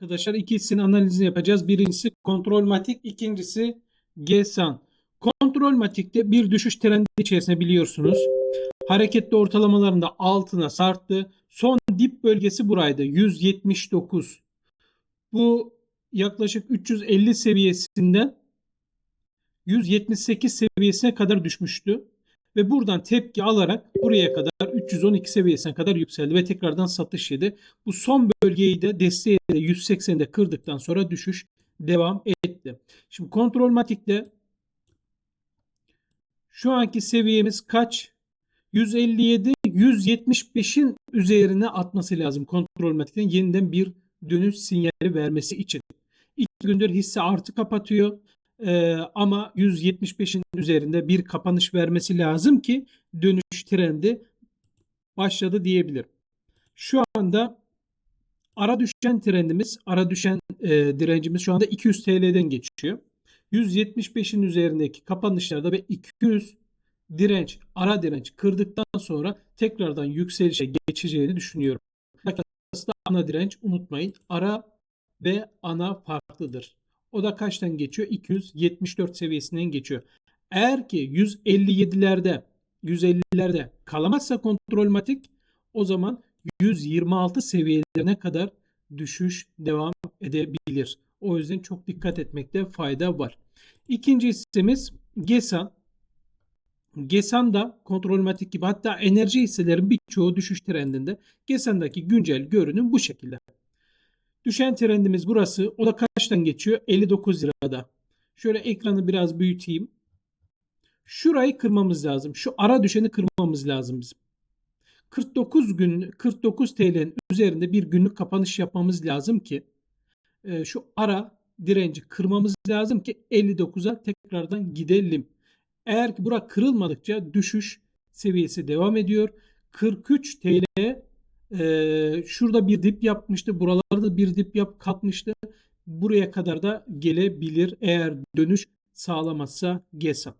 Arkadaşlar ikisinin analizini yapacağız. Birincisi kontrol matik, ikincisi GESAN. Kontrol matikte bir düşüş trendi içerisinde biliyorsunuz. Hareketli ortalamalarında altına sarktı. Son dip bölgesi buraydı. 179. Bu yaklaşık 350 seviyesinden 178 seviyesine kadar düşmüştü. Ve buradan tepki alarak buraya kadar 312 seviyesine kadar yükseldi ve tekrardan satış yedi. Bu son bölgeyi de desteği de 180'de kırdıktan sonra düşüş devam etti. Şimdi kontrol matikte şu anki seviyemiz kaç? 157 175'in üzerine atması lazım kontrol matikten yeniden bir dönüş sinyali vermesi için. İlk gündür hisse artı kapatıyor. Ee, ama 175'in üzerinde bir kapanış vermesi lazım ki dönüş trendi başladı diyebilirim. Şu anda ara düşen trendimiz, ara düşen e, direncimiz şu anda 200 TL'den geçiyor. 175'in üzerindeki kapanışlarda ve 200 direnç, ara direnç kırdıktan sonra tekrardan yükselişe geçeceğini düşünüyorum. Aslında ana direnç unutmayın. Ara ve ana farklıdır. O da kaçtan geçiyor? 274 seviyesinden geçiyor. Eğer ki 157'lerde 150'lerde kalamazsa kontrolmatik o zaman 126 seviyelerine kadar düşüş devam edebilir. O yüzden çok dikkat etmekte fayda var. İkinci hissemiz GESAN. GESAN da kontrolmatik gibi hatta enerji hisselerin birçoğu düşüş trendinde. GESAN'daki güncel görünüm bu şekilde. Düşen trendimiz burası. O da kaçtan geçiyor? 59 lirada. Şöyle ekranı biraz büyüteyim. Şurayı kırmamız lazım. Şu ara düşeni kırmamız lazım bizim. 49 gün 49 TL'nin üzerinde bir günlük kapanış yapmamız lazım ki e, şu ara direnci kırmamız lazım ki 59'a tekrardan gidelim. Eğer ki bura kırılmadıkça düşüş seviyesi devam ediyor. 43 TL e, şurada bir dip yapmıştı. Buralarda bir dip yap kalkmıştı. Buraya kadar da gelebilir eğer dönüş sağlamazsa GESA.